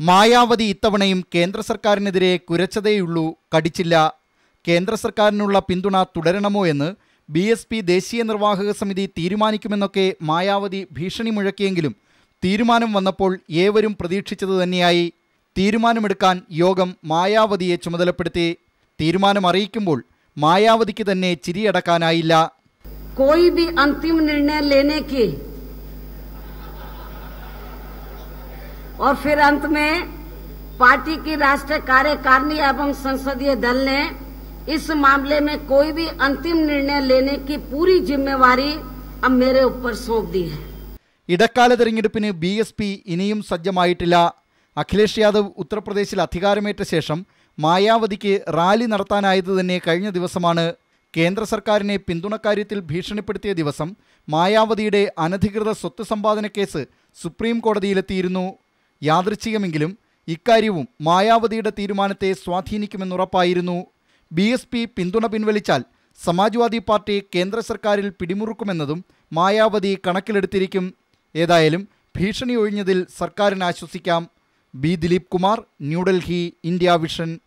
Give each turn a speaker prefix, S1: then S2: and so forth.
S1: മായാവതി ഇത്തവണയും കേന്ദ്ര സർക്കാരിനെതിരെ കുരച്ചതേയുള്ളൂ കടിച്ചില്ല. കേന്ദ്ര സർക്കാരിനുള്ള പിന്തുണ തുടരണമോ എന്ന് ബി എസ് പി ദേശീയ നിർവാഹക സമിതി തീരുമാനിക്കുമെന്നൊക്കെ മായാവതി ഭീഷണി മുഴക്കിയെങ്കിലും തീരുമാനം വന്നപ്പോൾ ഏവരും പ്രതീക്ഷിച്ചത് തന്നെയായി. തീരുമാനമെടുക്കാൻ യോഗം മായാവതിയെ ചുമതലപ്പെടുത്തി. തീരുമാനം അറിയിക്കുമ്പോൾ മായാവതിക്ക് തന്നെ ചിരിയടക്കാനായില്ല.
S2: കോയി ബി അന്തിമ നിർണയം ലേനേക്ക് और फिर अंत में पार्टी की राष्ट्रीय कार्यकारिणी एवं संसदीय दल ने इस मामले में कोई भी अंतिम निर्णय लेने की पूरी जिम्मेवारी अब मेरे ऊपर सौंप दी है
S1: ഇടക്കാല തെരഞ്ഞെടുപ്പിന് ബി എസ് പി ഇനിയും സജ്ജമായിട്ടില്ല അഖിലേഷ് യാദവ് ഉത്തർപ്രദേശിൽ അധികാരമേറ്റ ശേഷം മായാവതിക്ക് റാലി നടത്താനായത് തന്നെ കഴിഞ്ഞ ദിവസമാണ് കേന്ദ്ര സർക്കാരിനെ പിന്തുണക്കാര്യത്തിൽ ഭീഷണിപ്പെടുത്തിയ ദിവസം മായാവതിയുടെ അനധികൃത സ്വത്ത് സമ്പാദന കേസ് സുപ്രീം കോടതിയിലെത്തിയിരുന്നു യാദൃച്ഛികമെങ്കിലും ഇക്കാര്യവും മായാവതിയുടെ തീരുമാനത്തെ സ്വാധീനിക്കുമെന്നുറപ്പായിരുന്നു. ബി എസ് പി പിന്തുണ പിൻവലിച്ചാൽ സമാജ്വാദി പാർട്ടി കേന്ദ്ര സർക്കാരിൽ പിടിമുറുക്കുമെന്നതും മായാവതി കണക്കിലെടുത്തിരിക്കും. ഏതായാലും ഭീഷണി ഒഴിഞ്ഞതിൽ സർക്കാരിന് ആശ്വസിക്കാം. B Dileep Kumar New Delhi India vision.